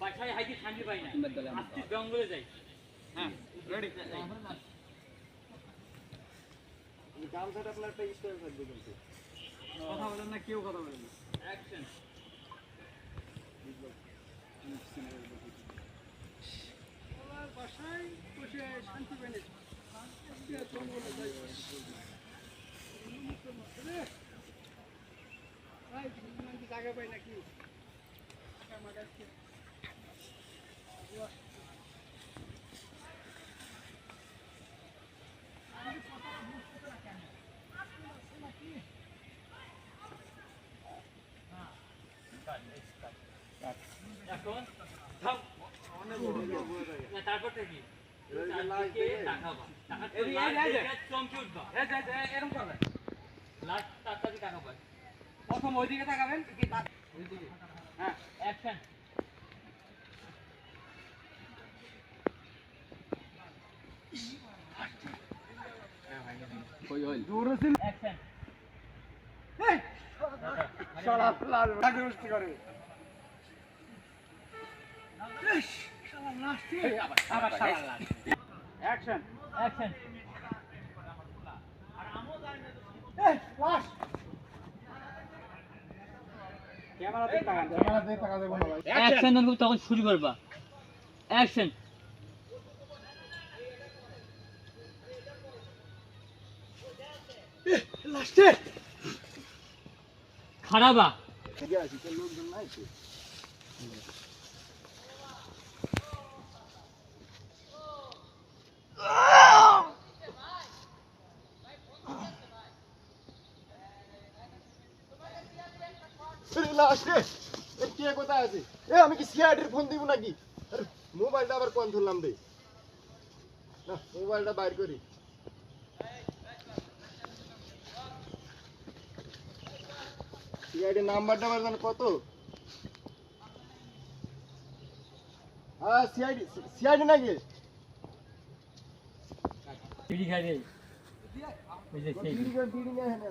বাসায় হাইতে শান্তি পাই না আজকে জঙ্গলে যাই হ্যাঁ কথা বলেন না কেউ কথা বলেন না অ্যাকশন বাসায় বসে শান্তি পাই না জঙ্গলে যাই জায়গা পাই নাকি এখন থাম। তারপরটা কি চমকে উঠবা এরকম তাকাবা প্রথম ওইদিকে তাকাবেন। হ্যাঁ অ্যাকশন অ্যাকশন শালা লাল রাগে উঠতে করে শালা লাস্টে আবার শালা লাস্ট অ্যাকশন অ্যাকশন এই লাস্ট ক্যামেরাতে তাকান ক্যামেরাতে তাকা দেব না ভাই অ্যাকশন তখন শুরু করবা। অ্যাকশন লাস্টে! খারাপা আছে তো লোকজন নাই তো লাস্টে কে কোথায় আছে? এ আমি কি সিআইডির ফোন দিব নাকি? মোবাইলটা আবার কোন ধরলাম রে? না মোবাইলটা বাইর করি। সিআইডির নাম্বারটা আমার জানো কত? হ্যাঁ সিআইডি সিআইডি নাকি? বিড়ি খাই রে। ওই যে বিড়ি বিড়ি নিয়ে আসেন